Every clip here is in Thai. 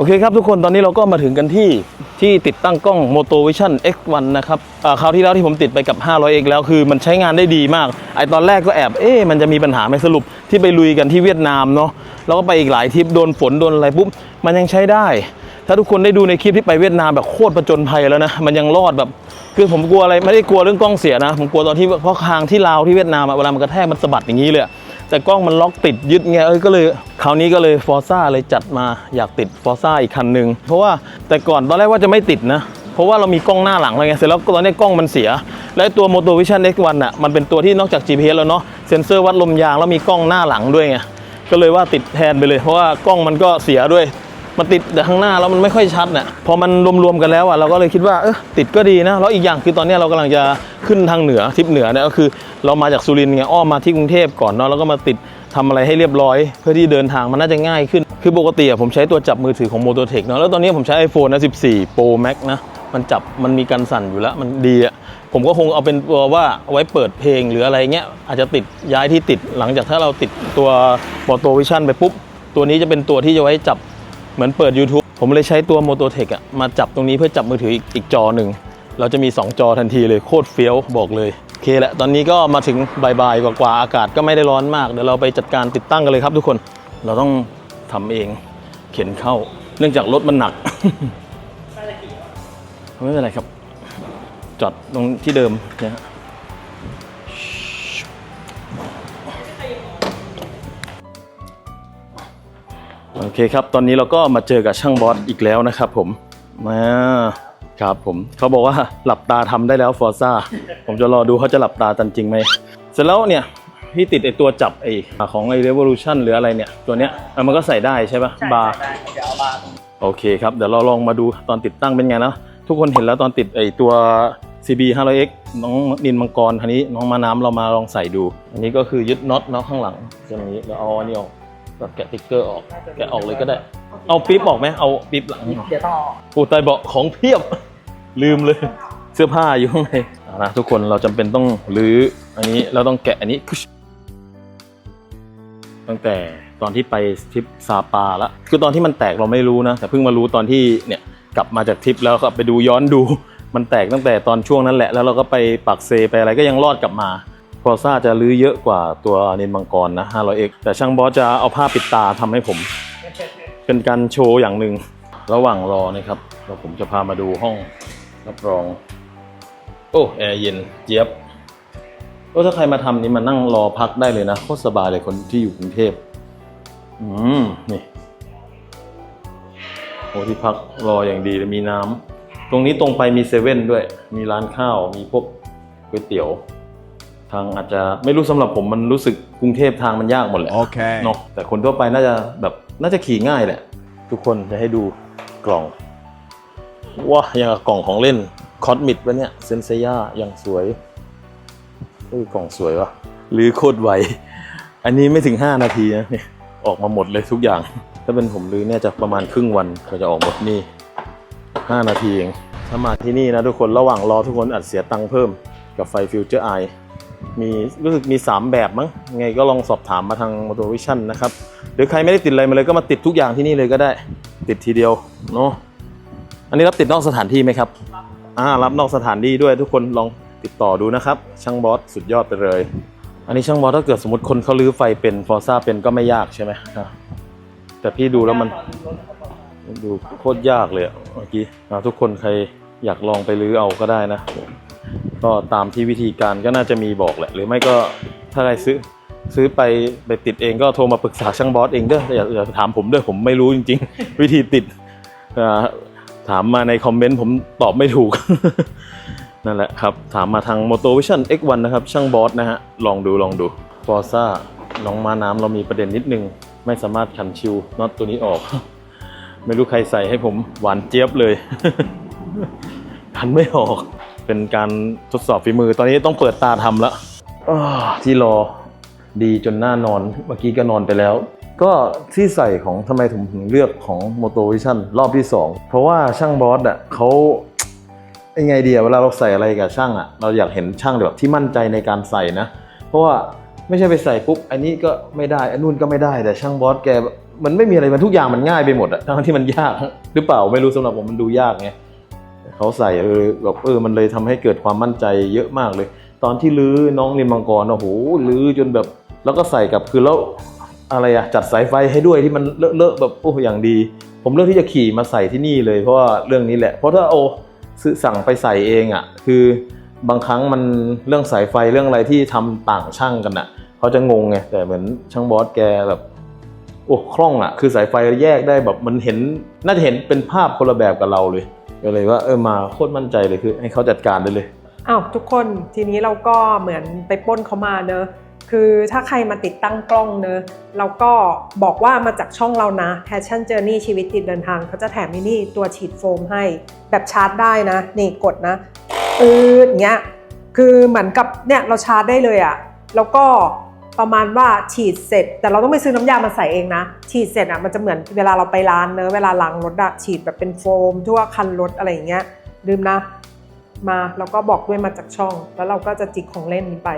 โอเคครับทุกคนตอนนี้เราก็มาถึงกันที่ที่ติดตั้งกล้อง Moto Vision X1 นะครับคราวที่แล้วที่ผมติดไปกับ 500X แล้วคือมันใช้งานได้ดีมาก ไอตอนแรกก็แอบเอ๊ะมันจะมีปัญหาไหมสรุปที่ไปลุยกันที่เวียดนามเนาะแล้วก็ไปอีกหลายทริปโดนฝนโดนอะไรปุ๊บมันยังใช้ได้ ถ้าทุกคนได้ดูในคลิปที่ไปเวียดนามแบบโคตรประจนภัยแล้วนะมันยังรอดแบบ คือผมกลัวอะไรไม่ได้กลัวเรื่องกล้องเสียนะ ผมกลัวตอนที่เพราะทางที่ลาวที่เวียดนามอะเวลามันกระแทกมันสะบัดอย่างนี้เลยอะ แต่กล้องมันล็อกติดยึดไงเอ้ยก็เลยคราวนี้ก็เลยฟอร์ซ่าเลยจัดมาอยากติดฟอร์ซ่าอีกคันหนึ่งเพราะว่าแต่ก่อนตอนแรกว่าจะไม่ติดนะเพราะว่าเรามีกล้องหน้าหลังอะไรเงี้ยเสร็จแล้วตอนนี้กล้องมันเสีย และตัว Moto Vision X1 อะมันเป็นตัวที่นอกจาก GPS แล้วเนาะเซ็นเซอร์วัดลมยางแล้วมีกล้องหน้าหลังด้วยไงก็เลยว่าติดแทนไปเลย เพราะว่ากล้องมันก็เสียด้วย มันติดแต่ข้างหน้าแล้วมันไม่ค่อยชัดน่ะพอมันรวมๆกันแล้วอะเราก็เลยคิดว่าเออติดก็ดีนะแล้วอีกอย่างคือตอนนี้เรากำลังจะขึ้นทางเหนือทิปเหนือเนี่ยก็คือ เรามาจากสุรินทร์ไงอ้อมมาที่กรุงเทพก่อนเนาะแล้วก็มาติดทำอะไรให้เรียบร้อย เพื่อที่เดินทางมันน่าจะง่ายขึ้น คือปกติอะผมใช้ตัวจับมือถือของ Mototech เนาะแล้วตอนนี้ผมใช้ iPhone นะ14 Pro Max นะมันจับมันมีการสั่นอยู่แล้วมันดีอะผมก็คงเอาเป็นตัวว่าเอาไว้เปิดเพลงหรืออะไรเงี้ยอาจจะติดย้ายที่ติดหลังจากถ้าเราติดตัว Moto Vision ไปปุ๊บ ตัวนี้จะเป็นตัวที่จะไว้จับ เหมือนเปิด YouTube ผมเลยใช้ตัว Mototech อะมาจับตรงนี้เพื่อจับมือถืออีกอกจอหนึ่ง เราจะมี 2 จอทันทีเลยโคตรเฟี้ยวบอกเลยโอเคแหละตอนนี้ก็มาถึงบ่ายๆกว่าๆอากาศก็ไม่ได้ร้อนมาก เดี๋ยวเราไปจัดการติดตั้งกันเลยครับทุกคนเราต้องทำเองเข็นเข้า เนื่องจากรถมันหนัก ไม่เป็นไรครับ จอดตรงที่เดิมนี่ยฮะ โอเคครับ ตอนนี้เราก็มาเจอกับช่างบอสอีกแล้วนะครับผมมาครับผมเขาบอกว่าหลับตาทำได้แล้วฟอร์ซ่าผมจะรอดูเขาจะหลับตากันจริงไหมเสร็จแล้วเนี่ยพี่ติดไอตัวจับไอของไอ Revolution หรืออะไรเนี่ยตัวเนี้ยเออมันก็ใส่ได้ใช่ปะบาร์เดี๋ยวเอาบาร์โอเคครับ เดี๋ยวเราลองมาดูตอนติดตั้งเป็นไงนะทุกคนเห็นแล้วตอนติดไอตัว CB 500X น้องนินมังกรคันนี้น้องมาน้ำเรามาลองใส่ดู อันนี้ก็คือยึดน็อตเนาะข้างหลังตรงนี้แล้วเอาอันนี้ออก ก็แกะติ๊กเกอร์ออกแกะออกเลยก็ได้ เอาปิ๊บออกไหมเอาปิ๊บหลังออกเดี๋ยวต้องเอาออกปูไตายเบาะของเพียบ ลืมเลย เสื้อผ้าอยู่ข้างในเอานะทุกคนเราจำเป็นต้องรื้ออันนี้เราต้องแกะอันนี้ ตั้งแต่ตอนที่ไปทริปซาปาละคือตอนที่มันแตกเราไม่รู้นะ แต่เพิ่งมารู้ตอนที่เนี่ยกลับมาจากทริปแล้วก็ไปดูย้อนดู มันแตกตั้งแต่ตอนช่วงนั้นแหละ แล้วเราก็ไปปักเซไปอะไรก็ยังรอดกลับมา พอซ่าจะรื้อเยอะกว่าตัวนินมังกรนะ 500x แต่ช่างบอสจะเอาผ้าปิดตาทำให้ผม เป็นการโชว์อย่างหนึ่งระหว่างรอนะครับเราผมจะพามาดูห้องรับรอง โอ้แอร์เย็นเจี๊ยบก็ถ้าใครมาทำนี่มานั่งรอพักได้เลยนะโคตรสบายเลยคนที่อยู่กรุงเทพอืมนี่โอ้ที่พักรออย่างดีมีน้ำตรงนี้ตรงไปมีเซเว่นด้วย มีร้านข้าวมีพวกก๋วยเตี๋ยว ทางอาจจะไม่รู้สำหรับผมมันรู้สึกกรุงเทพทางมันยากหมดแหละ Okay. เนาะแต่คนทั่วไปน่าจะแบบน่าจะขี่ง่ายแหละ ทุกคนจะให้ดูกล่องว้าอย่างกับกล่องของเล่นคอสมิดวะเนี่ยเซนเซย่าอย่างสวยเออกล่องสวยวะหรือโคตรไวอันนี้ไม่ถึง 5 นาทีนะเนี่ยออกมาหมดเลยทุกอย่าง ถ้าเป็นผมรื้อเนี่ยจะประมาณครึ่งวันก็จะออกหมดนี่5นาทีเองถ้ามาที่นี่นะทุกคนระหว่างรอทุกคนอัดเสียตังค์เพิ่มกับไฟฟิวเจอร์ไอ มีรู้สึกมี 3 แบบมั้งไงก็ลองสอบถามมาทาง Motor Vision นะครับหรือใครไม่ได้ติดอะไรมาเลยก็มาติดทุกอย่างที่นี่เลยก็ได้ ติดทีเดียวเนาะอันนี้รับติดนอกสถานที่ไหมครับอ่ารับนอกสถานที่ด้วยทุกคนลองติดต่อดูนะครับ ช่างบอสสุดยอดไปเลย อันนี้ช่างบอสถ้าเกิดสมมติคนเขาลื้อไฟเป็นฟอร์ซ่าเป็นก็ไม่ยากใช่ไหมอะแต่พี่ดูแล้วมันดูโคตรยากเลยอะเมื่อกี้ทุกคนใครอยากลองไปรื้อเอาก็ได้นะ ก็ตามที่วิธีการก็น่าจะมีบอกแหละ หรือไม่ก็ถ้าใครซื้อซื้อไปไปติดเองก็โทรมาปรึกษาช่างบอสเองเด้ออย่าอย่าถามผมด้วยผมไม่รู้จริง ๆ วิธีติดถามมาในคอมเมนต์ผมตอบไม่ถูก นั่นแหละครับ ถามมาทาง Moto Vision X1 นะครับ ช่างบอสนะฮะ ลองดูลองดู Forza น้องมาน้ำเรามีประเด็นนิดนึง ไม่สามารถขันชิวน็อตตัวนี้ออก ไม่รู้ใครใส่ให้ผมหวานเจี๊ยบเลยทันไม่ออก เป็นการทดสอบฝีมือ ตอนนี้ต้องเปิดตาทำแล้วที่รอดีจนหน่านอน เมื่อกี้ก็นอนไปแล้ว ก็ที่ใส่ของทำไมผมถึงเลือกของ Moto Vision รอบที่ 2 เพราะว่าช่างบอสอะเขายังไงเดียเวลาเราใส่อะไรกับช่างอะเราอยากเห็นช่างแบบที่มั่นใจในการใส่นะ เพราะว่าไม่ใช่ไปใส่ปุ๊บอันนี้ก็ไม่ได้อันนู่นก็ไม่ได้แต่ช่างบอสแกมันไม่มีอะไรมันทุกอย่างมันง่ายไปหมดอะทั้งที่มันยากหรือเปล่าไม่รู้สำหรับผมมันดูยากไง เขาใส่เออแบบเออมันเลยทำให้เกิดความมั่นใจเยอะมากเลย ตอนที่ลื้อน้องนินมังกรโอ้โหลื้อจนแบบ แล้วก็ใส่กับคือแล้วอะไรอะจัดสายไฟให้ด้วยที่มันเลอะๆแบบโอ้อย่างดี ผมเลือกที่จะขี่มาใส่ที่นี่เลยเพราะว่าเรื่องนี้แหละ เพราะถ้าโอซื้อสั่งไปใส่เองอะคือบางครั้งมันเรื่องสายไฟเรื่องอะไรที่ทำต่างช่างกันอะเขาจะงงไงแต่เหมือนช่างบอสแกแบบโอ้คล่องอะคือสายไฟแยกได้แบบมันเห็นน่าจะเห็นเป็นภาพคนละแบบกับเราเลย ก็เลยว่าเออมาโคตรมั่นใจเลยคือให้เขาจัดการได้เลยอ้าวทุกคนทีนี้เราก็เหมือนไปปล้นเขามาเนอะคือถ้าใครมาติดตั้งกล้องเนอะเราก็บอกว่ามาจากช่องเรานะ Passion Journey ชีวิตติดเดินทางเขาจะแถมมินี่ตัวฉีดโฟมให้ แบบชาร์จได้นะ นี่กดนะอืดเงี้ยคือเหมือนกับเนี่ยเราชาร์จได้เลยอะแล้วก็ ประมาณว่าฉีดเสร็จ แต่เราต้องไปซื้อน้ำยามาใส่เองนะ ฉีดเสร็จอะมันจะเหมือนเวลาเราไปร้านเนอะเวลาล้างรถอะฉีดแบบเป็นโฟม ทั่วคันรถอะไรอย่างเงี้ยลืมนะ มาแล้วก็บอกด้วยมาจากช่อง แล้วเราก็จะจิกของเล่นนี้ไป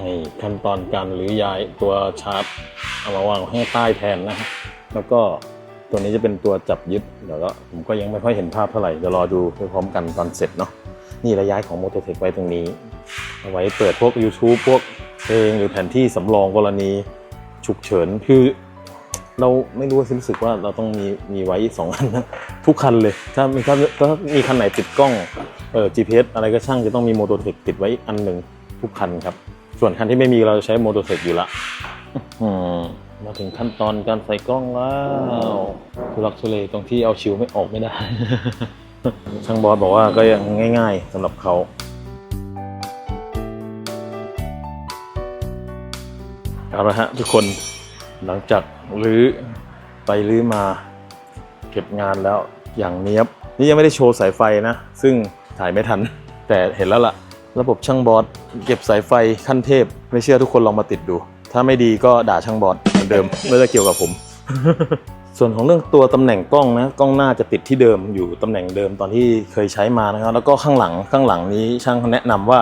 ให้ขั้นตอนการหรือย้ายตัวชาร์จเอามาวางให้ใต้แทนนะฮะแล้วก็ตัวนี้จะเป็นตัวจับยึดเดี๋ยวก็ผมก็ยังไม่ค่อยเห็นภาพเท่าไหร่เดี๋ยวรอดูไปพร้อมกันตอนเสร็จเนาะนี่ระย้ายของ m o t o t e c h ไว้ตรงนี้ เอาไว้เปิดพวก YouTube พวก เพลงหรือแผนที่สำรองกรณีฉุกเฉินคือเราไม่รู้ว่ารู้สึกว่าเราต้องมีมีไว้สองอันนะทุกคันเลย ถ้ามีถ้าถ้ามีคันไหนติดกล้องเออ GPS อะไรก็ช่างจะต้องมีโมโตเทคติดไว้อันหนึ่งทุกคันครับ ส่วนคันที่ไม่มีเราจะใช้โมโตเทคอยู่ละมมาถึงขั้นตอนการใส่กล้องแล้วทุลักทุเลตรงที่เอาชิวไม่ออกไม่ได้ ช่างบอสบอกว่าก็ยังง่าย ๆสำหรับเขา เอาละฮะทุกคนหลังจากรื้อไปรื้อมาเก็บงานแล้วอย่างเนี้ยบ นี่ยังไม่ได้โชว์สายไฟนะ ซึ่งถ่ายไม่ทัน แต่เห็นแล้วล่ะ ระบบช่างบอสเก็บสายไฟขั้นเทพ ไม่เชื่อทุกคนลองมาติดดู ถ้าไม่ดีก็ด่าช่างบอสเหมือนเดิม ไม่ได้เกี่ยวกับผม ส่วนของเรื่องตัวตำแหน่งกล้องนะกล้องหน้าจะติดที่เดิมอยู่ตำแหน่งเดิมตอนที่เคยใช้มานะครับ แล้วก็ข้างหลังข้างหลังนี้ช่างเขาแนะนำว่า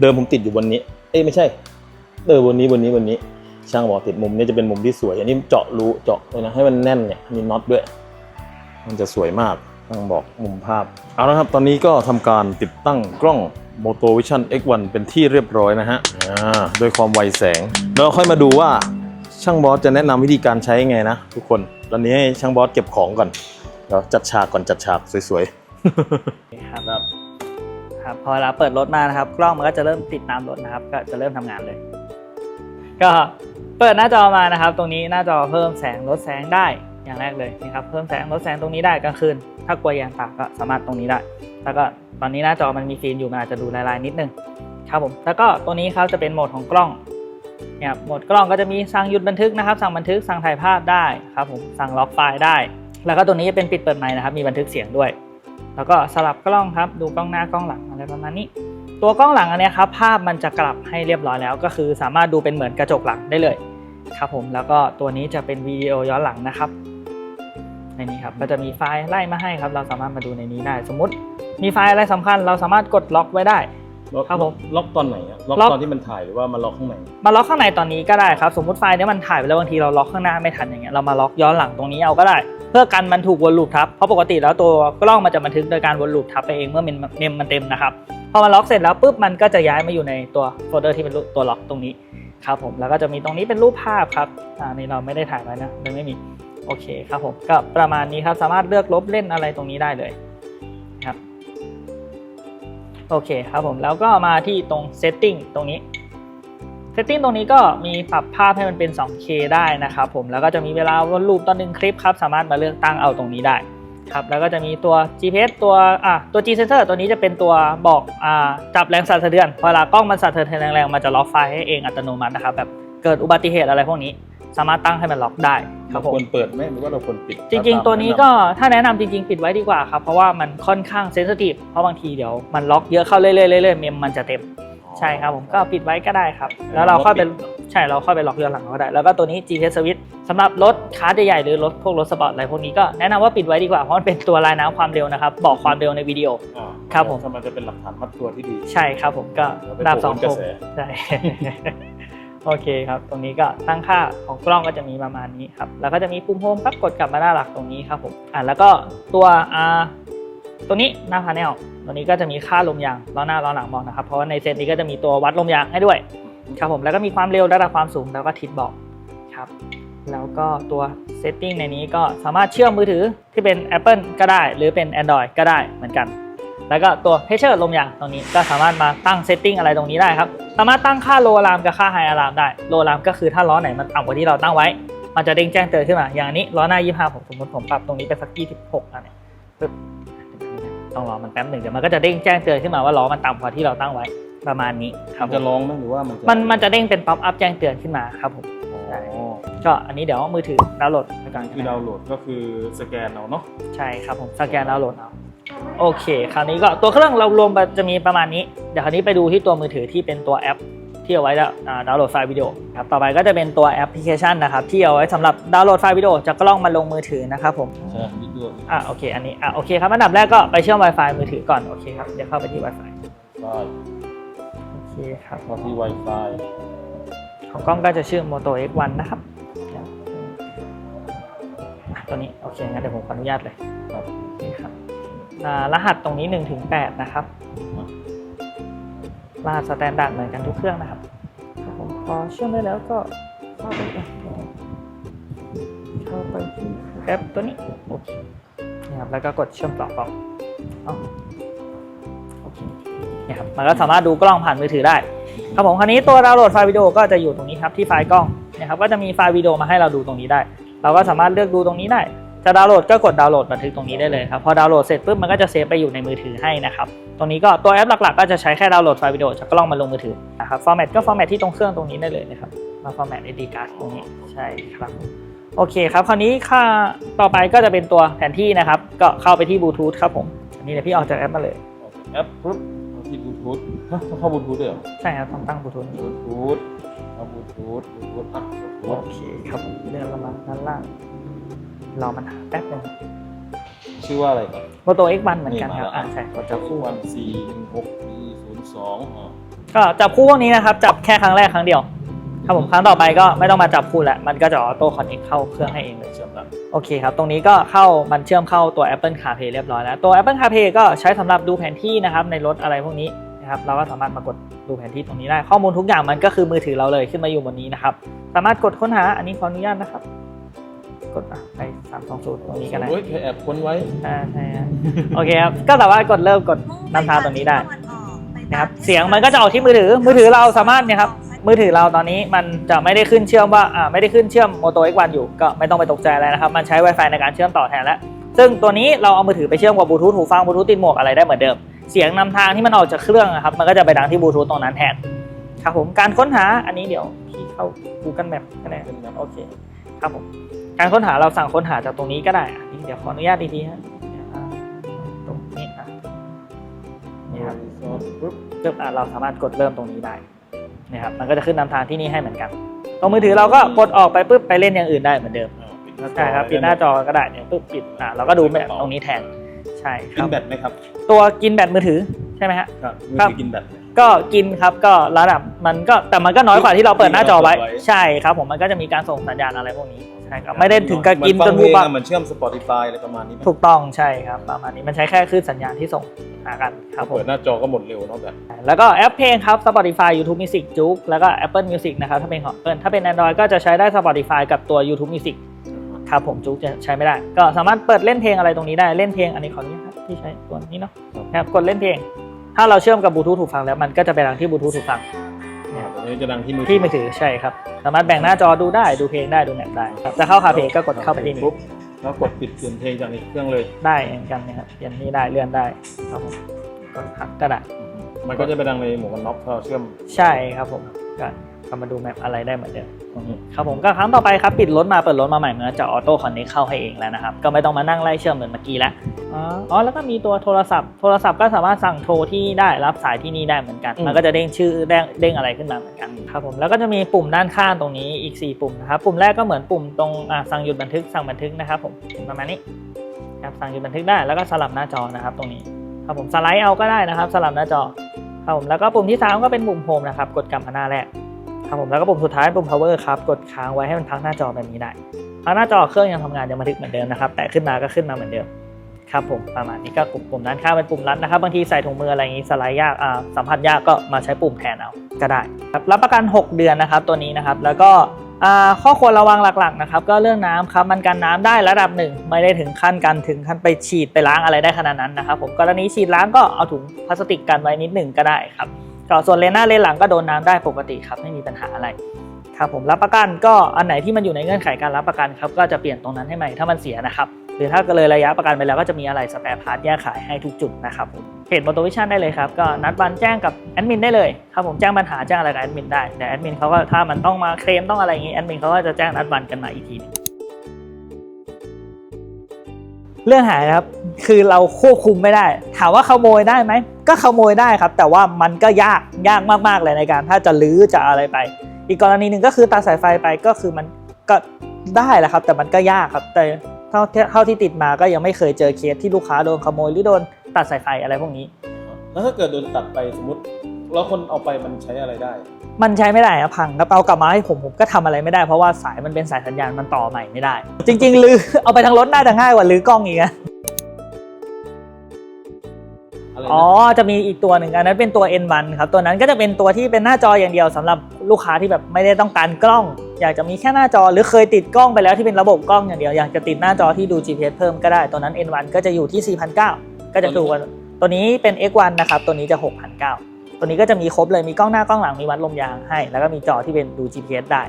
เดิมผมติดอยู่บนนี้ เอ้ยไม่ใช่เออบนนี้บนนี้บนนี้ ช่างบอกติดมุมนี้จะเป็นมุมที่สวย อันนี้เจาะรูเจาะเลยนะให้มันแน่นเนี่ยมีน็อตด้วย มันจะสวยมากช่างบอกมุมภาพ เอาละครับ ตอนนี้ก็ทำการติดตั้งกล้อง Moto Vision X1 เป็นที่เรียบร้อยนะฮะอ่าด้วยความไวแสงเราค่อยมาดูว่าช่างบอสจะแนะนำวิธีการใช้ไงนะทุกคน ตอนนี้ให้ช่างบอสเก็บของก่อนเดี๋ยวจัดฉากก่อนจัดฉากสวยครับครับพอเวลาเปิดรถมานะครับ กล้องมันก็จะเริ่มติดตามรถนะครับ ก็จะเริ่มทำงานเลย ก็ เปิดหน้าจอมานะครับ ตรงนี้หน้าจอเพิ่มแสงลดแสงได้อย่างแรกเลยนะครับเพิ่มแสงลดแสงตรงนี้ได้กลางคืน ถ้ากลัวยางตาก็สามารถตรงนี้ได้ แล้วก็ตอนนี้หน้าจอมันมีฟิล์มอยู่มันอาจจะดูลายๆนิดนึงครับผมแล้วก็ตัวนี้ครับจะเป็นโหมดของกล้องเนี่ยโหมดกล้องก็จะมีสั่งหยุดบันทึกนะครับ สั่งบันทึกสั่งถ่ายภาพได้ครับผมสั่งล็อกไฟล์ได้ แล้วก็ตัวนี้จะเป็นปิดเปิดไมค์นะครับ มีบันทึกเสียงด้วย แล้วก็สลับกล้องครับ ดูกล้องหน้ากล้องหลังอะไรประมาณนี้ ตัวกล้องหลังอันนี้ครับภาพมันจะกลับให้เรียบร้อยแล้ว ก็คือสามารถดูเป็นเหมือนกระจกหลังได้เลย ครับผมแล้วก็ตัวนี้จะเป็นวิดีโอย้อนหลังนะครับในนี้ครับก็จะมีไฟล์ไล่มาให้ครับ เราสามารถมาดูในนี้ได้ สมมติมีไฟล์อะไรสำคัญ เราสามารถกดล็อกไว้ได้ๆล็อกครับผมล็อกตอนไหนอะล็อกล็อกตอนที่มันถ่ายหรือว่ามาล็อกข้างในมาล็อกข้างในตอนนี้ก็ได้ครับ สมมติไฟล์เนี้ยมันถ่ายไปแล้วบางทีเราล็อกข้างหน้าไม่ทันอย่างเงี้ยเรามาล็อกย้อนหลังตรงนี้เอาก็ได้ เพื่อกันมันถูกวนลูปทับเพราะปกติแล้วตัวกล้องมันจะบันทึกโดยการวนลูปทับไปเองเมื่อเมมเมมมันเต็มนะครับพอมันล็อกเสร็จแล้วปุ๊บมันก็จะย้ายมาอยู่ในตัวโฟลเดอร์ที่เป็นรูปตัวล็อกตรงนี้ ครับผมแล้วก็จะมีตรงนี้เป็นรูปภาพครับอ่านี่เราไม่ได้ถ่ายไว้นะมันไม่มีโอเคครับผมก็ประมาณนี้ครับสามารถเลือกลบเล่นอะไรตรงนี้ได้เลยครับโอเคครับผมแล้วก็มาที่ตรง setting ตรงนี้เซตติ้งตรงนี้ก็มีปรับภาพให้มันเป็น 2K ได้นะครับผมแล้วก็จะมีเวลาวนลูปต่อหนึ่งคลิปครับสามารถมาเลือกตั้งเอาตรงนี้ได้ ครับแล้วก็จะมีตัว GPS ตัวอะตัว G sensor ตัวนี้จะเป็นตัวบอกอ่าจับแรงสั่นสะเทือนพอเวลากล้องมันสั่นสะเทือนแรงๆมันจะล็อกไฟล์ให้เองอัตโนมัตินะครับแบบเกิดอุบัติเหตุอะไรพวกนี้สามารถตั้งให้มันล็อกได้ครับผมควรเปิดไหมหรือว่าเราควรปิด จริง ๆ ตัวนี้ก็ถ้าแนะนำจริง ๆ ปิดไว้ดีกว่าครับ เพราะว่ามันค่อนข้างเซนซิทีฟเพราะบางทีเดี๋ยวมันล็อกเยอะเข้าเรื่อยๆเรื่อยๆเมมมันจะเต็ม ใช่ครับผมก็ปิดไว้ก็ได้ครับ แล้วเราค่อยไป ใช่เราค่อยไปล็อกย้อนหลังก็ได้ แล้วก็ตัวนี้ GPS Switch สำหรับรถคาร์ดใหญ่ๆหรือรถพวกรถสปอร์ตอะไรพวกนี้ก็แนะนำว่าปิดไว้ดีกว่า เพราะมันเป็นตัวรายน้ำความเร็วนะครับ บอกความเร็วในวิดีโอ อ่าครับผม มันจะเป็นหลักฐานมัดตัวที่ดี ใช่ครับผมก็เดี๋ยวไปดาบสองโผล่คกระมแส ใช่ โอเคครับ ตรงนี้ก็ตั้งค่าของกล้องก็จะมีประมาณนี้ครับ แล้วก็จะมีปุ่มโฮมครับกดกลับมาหน้าหลักตรงนี้ครับผมอ่าแล้วก็ตัวอ่าตัวนี้หน้าพาเนลตัวนี้ก็จะมีค่าลมยางล้อหน้าล้อหลังบอกนะครับ เพราะว่าในเซตนี้ก็จะมีตัววัดลมยางให้ด้วย ครับผมแล้วก็มีความเร็วระดับความสูงแล้วก็ทิศบอกครับแล้วก็ตัวเซตติ้งในนี้ก็สามารถเชื่อมมือถือที่เป็น Apple ก็ได้ หรือเป็น Android ก็ได้เหมือนกัน แล้วก็ตัวเพชเชอร์ลมยางตรงนี้ก็สามารถมาตั้งเซตติ้งอะไรตรงนี้ได้ครับ สามารถตั้งค่าโลอะลามกับค่าไฮอะลามได้โลอะลามก็คือถ้าล้อไหนมันต่ำกว่าที่เราตั้งไว้ มันจะเด้งแจ้งเตือนขึ้นมา อย่างนี้ล้อหน้า 25 ผมสมมติผมปรับตรงนี้ไปสัก 26อันเนี่ยปึ๊บต้องรอมันแป๊บหนึ่งเดี๋ยวมันก็จะเด้งแจ้งเตือนขึ้นมาว่าล้อมันต่ำกว่าที่เราตั้งไว้ ประมาณนี้ครับจะร้องไหมหรือว่ามันจะมันมันจะเด้งเป็นป๊อปอัพแจ้งเตือนขึ้นมาครับผมอ๋อก็อันนี้เดี๋ยวมือถือดาวน์โหลดไปก่อนคือดาวน์โหลดก็คือสแกนเอาเนาะใช่ครับผมสแกนดาวน์โหลดเอาโอเค คราวนี้ก็ตัวเครื่องเรารวมจะมีประมาณนี้ เดี๋ยวคราวนี้ไปดูที่ตัวมือถือที่เป็นตัวแอป ที่เอาไว้ดาวน์โหลดไฟล์วิดีโอครับต่อไปก็จะเป็นตัวแอปพลิเคชันนะครับที่เอาไว้สำหรับดาวน์โหลดไฟล์วิดีโอจากกล้องมาลงมือถือนะครับผมใช่วิดีโออะโอเคอันนี้อะโอเคครับอันดับแรกก็ไปเชื่อม Wi-Fi มือถือก่อนโอเคครับเดี๋ยวเข้าไปที่ Wi-Fi ไฟล์โอ เคครับพอที่ Wi-Fi ของกล้องก็จะชื่อ Moto X1 นะครับอะตัวนี้ โอเค งั้นเดี๋ยวผมขออนุญาตเลยครับโอเคครับอ่ารหัสตรงนี้1ถึง8นะครับ อะรหัสสแตนดาร์ดเหมือนกันทุกเครื่องนะครับครับผมพอเชื่อมได้แล้วก็เข้าไปอะเข้าไปที่แอปตัวนี้โอเคนี่ครับแล้วก็กดเชื่อมต่อต่อเอาโอเค นี่ครับมันก็สามารถดูกล้องผ่านมือถือได้ครับผมคราวนี้ตัวดาวน์โหลดไฟล์วิดีโอก็จะอยู่ตรงนี้ครับที่ไฟล์กล้องนะครับก็จะมีไฟล์วิดีโอมาให้เราดูตรงนี้ได้ เราก็สามารถเลือกดูตรงนี้ได้จะดาวน์โหลดก็กดดาวน์โหลดบันทึกตรงนี้ได้เลยครับพอดาวน์โหลดเสร็จปุ๊บมันก็จะเซฟไปอยู่ในมือถือให้นะครับตรงนี้ก็ตัวแอปหลักๆ ก็จะใช้แค่ดาวน์โหลดไฟล์วิดีโอจากกล้องมาลงมือถือนะครับฟอร์แมตก็ฟอร์แมตที่ตรงเครื่องตรงนี้ได้เลยนะครับมาฟอร์แมต SD card ตรงนี้ใช่ครับโอเคครับคราวนี้ค่าต่อไปก็จะเป็นตัวแผนที่นะครับ ก็เข้าไปที่บลูทูธครับผมอันนี้เดี๋ยวพี่ออกจากแอปมาเลยแอปปุ๊บ ที่บลูทูธฮะต้องเข้าบลูทูธด้วยเหรอใช่ครับต้องตั้งบลูทูธบลูทูธเอาบลูทูธบลูทูธอะบลูทูโอธเคครับผมเลื่อนลงมาด้านล่างรอมันหาแป๊บนึงชื่อว่าอะไรครับโมโต X1 เหมือนกันครับอ่าใช่กดจับคู่วันสี่หนึ่งหกปีศูนย์สองอ๋อก็จับคู่พวกนี้นะครับ จับแค่ครั้งแรกครั้งเดียวครับผมครั้งต่อไปก็ไม่ต้องมาจับคู่แล้วมันก็จะออโต้คอนเนคเข้าเครื่องให้เองเลยเชื่อมแล้ว โอเคครับ ตรงนี้ก็เข้ามันเชื่อมเข้าตัว Apple CarPlay เรียบร้อยแล้ว ตัว Apple CarPlay ก็ใช้สำหรับดูแผนที่นะครับในรถอะไรพวกนี้นะครับ เราก็สามารถมากดดูแผนที่ตรงนี้ได้ ข้อมูลทุกอย่างมันก็คือมือถือเราเลยขึ้นมาอยู่บนนี้นะครับ สามารถกดค้นหา อันนี้ขออนุญาตนะครับ กดอะไป320ตรงนี้กันนะโอ้ยแอบค้นไว้ อ่าใช่ฮะโอเคครับ ก็สามารถกดเริ่มกดนำทางตรงนี้ได้นะครับ เสียงมันก็จะออกที่มือถือ มือถือเราสามารถเนี่ยครับ มือถือเราตอนนี้มันจะไม่ได้ขึ้นเชื่อมว่าอ่าไม่ได้ขึ้นเชื่อม Moto X1 อยู่ก็ไม่ต้องไปตกใจอะไรนะครับมันใช้ Wi-Fi ในการเชื่อมต่อแทนแล้วซึ่งตัวนี้เราเอามือถือไปเชื่อมกับบลูทูธหูฟังบลูทูธติดหมวกอะไรได้เหมือนเดิม เสียงนำทางที่มันออกจากเครื่องนะครับมันก็จะไปดังที่บลูทูธตรงนั้นแทนครับผมการค้นหาอันนี้เดี๋ยวพี่เข้า Google Map ก็ได้โอเคครับผมการค้นหาเราสั่งค้นหาจากตรงนี้ก็ได้อันนี้เดี๋ยวขออนุญาตดีๆฮะอ่าตรงนี้อะนี่ครับปุ๊บปึ๊บอะเราสามารถกดเริ่มตรงนี้ได้ นี่ครับมันก็จะขึ้นนำทางที่นี่ให้เหมือนกันตรงมือถือเราก็กดออกไปปุ๊บไปเล่นอย่างอื่นได้เหมือนเดิมอ่าปิดหน้าจอใช่ครับปิดหน้าจอก็ได้เนี่ยปุ๊บปิดอะเราก็ดูแบบตรงนี้แทนใช่คกิรันบแบตไหมครับ ตัวกินแบตมือถือใช่ไหมฮะครับมือครับถือกินแบตไหม ก็กินครับก็ระดับมันก็แต่มันก็น้อยกว่าที่เราเปิดหน้าจอไว้ที่เราเปิดไว้ ใช่ครับ ผมมันก็จะมีการส่งสัญญาณอะไรพวกนี้ใช่ครับไม่ได้ถึงกับกินเหมืจอนฟังวูเพลบงอะอะเหมือนเชื่อม Spotify อะไรประมาณนี้ไหมถูกต้องใช่ครับประมาณนี้มันใช้แค่คลื่นสัญญาณที่ส่งหากันครับผมเปิดหน้าจอก็หมดเร็วเนาะแบบแล้วก็แอปเพลงครับ Spotify YouTube Music จุกแล้วก็ Apple Music นะครับถ้าเป็นของ Apple ถ้าเป็น Android ก็จะใช้ได้ Spotify กับตัว YouTube Music ครับผมจุกจะใช้ไม่ได้ ก็สามารถเปิดเล่นเพลงอะไรตรงนี้ได้เล่นเพลงอันนี้ขออนุญาตครับที่ใช้ตัวนี้เนาะนะครับกดเล่นเพลง ถ้าเราเชื่อมกับบลูทูธถูกฟังแล้วมันก็จะไปดังที่บลูทูธถูกฟังตอนนี้จะดังที่มือที่มือถือใช่ครับ สามารถแบ่งหน้าจอดูได้ดูเพลงได้ดูแมปได้ครับจะเข้าคาเพลงก็กดเข้าไปที่นี้ปุ๊บแล้วกดปิดเปลี่ยนเพลงจากในเครื่องเลยได้เหมือนกันนะครับเปลี่ยนนี่ได้เลื่อนได้ครับผมกดพักก็ได้มันก็จะไปดังในหมวกกันน็อกถ้าเราเชื่อมใช่ครับผมก็ เข้ามาดูแมปอะไรได้เหมือนเดิมตรงนี้ครับผมก็ครั้งต่อไปครับปิดรถมาเปิดรถมาใหม่มันก็จะออโต้คอนเนคเข้าให้เองแล้วนะครับ ก็ไม่ต้องมานั่งไล่เชื่อมเหมือนเมื่อกี้แล้วอ๋ออ๋อแล้วก็มีตัวโทรศัพท์โทรศัพท์ก็สามารถสั่งโทรที่ได้รับสายที่นี่ได้เหมือนกัน มันก็จะเด้งชื่อเด้งเด้งอะไรขึ้นมาเหมือนกันครับผมแล้วก็จะมีปุ่มด้านข้างตรงนี้อีก 4 ปุ่มนะครับปุ่มแรกก็เหมือนปุ่มตรงอะสั่งหยุดบันทึกสั่งบันทึกนะครับผมประมาณนี้ครับสั่งหยุดบันทึกได้แล้วก็สลับหน้าจอนะครับ ตรงนี้ครับผมสไลด์เอาก็ได้นะครับ สลับหน้าจอครับผมแล้วก็ปุ่มที่ 3 ก็เป็นปุ่มโฮมนะครับกดกลับมาหน้าแรก ครับผมแล้วก็ปุ่มสุดท้ายปุ่ม power ครับกดค้างไว้ให้มันพักหน้าจอแบบนี้ได้พักหน้าจอเครื่องยังทำงานยังบันทึกเหมือนเดิมนะครับแต่ขึ้นมาก็ขึ้นมาเหมือนเดิมครับผมประมาณนี้ก็ปุ่มปุ่มด้านข้างเป็นปุ่มรัดนะครับบางทีใส่ถุงมืออะไรอย่างนี้สไลด์ยากอ่าสัมผัสยากก็มาใช้ปุ่มแทนเอาก็ได้ครับรับประกัน 6 เดือนนะครับตัวนี้นะครับแล้วก็อ่าข้อควรระวังหลักๆนะครับก็เรื่องน้ำครับมันกันน้ำได้ระดับหนึ่งไม่ได้ถึงขั้นกันถึงขั้นไปฉีดไปล้างอะไรได้ขนาดนั้นนะครับผมกรณีฉีดล้างก็เอาถุงพลาสติกกันไว้นิดหนึ่งก็ได้ครับ ก็ส่วนเลนหน้าเลนหลังก็โดนน้ำได้ปกติครับไม่มีปัญหาอะไรครับผมรับประกันก็อันไหนที่มันอยู่ในเงื่อนไขการรับประกันครับก็จะเปลี่ยนตรงนั้นให้ใหม่ถ้ามันเสียนะครับหรือถ้าเก็เลยระยะประกันไปแล้วก็จะมีอะไรสแปร์พาร์ทแยกขายให้ทุกจุดนะครับผมเพจมอเตอร์วิชั่นได้เลยครับก็นัดวันแจ้งกับแอดมินได้เลยครับผมแจ้งปัญหาแจ้งอะไรกับแอดมินได้แต่แอดมินเขาก็ถ้ามันต้องมาเคลมต้องอะไรอย่างนี้แอดมินเขาก็จะแจ้งนัดวันกันมาอีกทีหนึงเรื่องหายครับคือเราควบคุมไม่ได้ ถามว่าขโมยได้ไหม ก็ขโมยได้ครับ แต่ว่ามันก็ยากยากมากๆเลยในการถ้าจะลื้อจะอะไรไป อีกกรณีหนึ่งก็คือตัดสายไฟไปก็คือมันก็ได้แหละครับ แต่มันก็ยากครับ แต่เท่าเท่าที่ติดมาก็ยังไม่เคยเจอเคสที่ลูกค้าโดนขโมยหรือโดนตัดสายไฟอะไรพวกนี้ แล้วถ้าเกิดโดนตัดไปสมมติ แล้วคนเอาไปมันใช้อะไรได้ มันใช้ไม่ได้ครับพังครับเอากลับมาให้ผมผมก็ทำอะไรไม่ได้เพราะว่าสายมันเป็นสายสัญญาณมันต่อใหม่ไม่ได้ จริงๆลือเอาไปทางรถน่าจะง่ายกว่าลือกล้องอีกอะ อะไรอ๋อนะจะมีอีกตัวหนึ่งอันนั้นเป็นตัว N1 ครับตัวนั้นก็จะเป็นตัวที่เป็นหน้าจออย่างเดียวสำหรับลูกค้าที่แบบไม่ได้ต้องการกล้อง อยากจะมีแค่หน้าจอหรือเคยติดกล้องไปแล้วที่เป็นระบบกล้องอย่างเดียวอยากจะติดหน้าจอที่ดู GPS เพิ่มก็ได้ตัวนั้น N1 ก็จะอยู่ที่ 4,900 ก็จะถูกกว่าตัวนี้เป็น X1 นะครับตัวนี้จะ 6,900 ตัวนี้ก็จะมีครบเลยมีกล้องหน้ากล้องหลังมีวัดลมยางให้ แล้วก็มีจอที่เป็นดู GPS ได้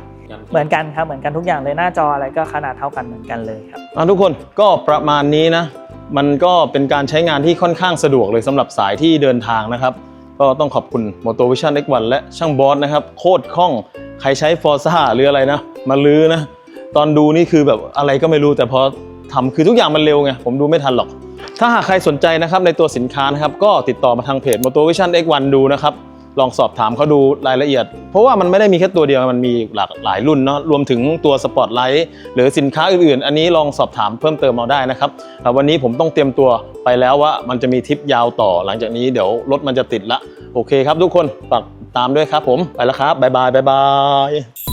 เหมือนกันครับเหมือนกันทุกอย่างเลยหน้าจออะไรก็ขนาดเท่ากันเหมือนกันเลยครับ อะทุกคนก็ประมาณนี้นะ มันก็เป็นการใช้งานที่ค่อนข้างสะดวกเลยสำหรับสายที่เดินทางนะครับ ก็ต้องขอบคุณ Moto Vision X1 และช่างบอสนะครับ โคตรคล่องใครใช้ Forza หรืออะไรนะ มาลื้อนะ ตอนดูนี่คือแบบอะไรก็ไม่รู้แต่พอทำคือทุกอย่างมันเร็วไง ผมดูไม่ทันหรอก ถ้าหากใครสนใจนะครับในตัวสินค้านะครับก็ติดต่อมาทางเพจ Moto Vision X1 ดูนะครับ ลองสอบถามเขาดูรายละเอียด เพราะว่ามันไม่ได้มีแค่ตัวเดียวมันมีหลากหลายรุ่นเนาะรวมถึงตัวสปอตไลท์หรือสินค้าอื่นๆ อันนี้ลองสอบถามเพิ่มเติมเอาได้นะครับแต่วันนี้ผมต้องเตรียมตัวไปแล้วว่ามันจะมีทริปยาวต่อหลังจากนี้เดี๋ยวรถมันจะติดละโอเคครับทุกคนฝากตามด้วยครับผมไปแล้วครับบ๊ายบายบ๊ายบาย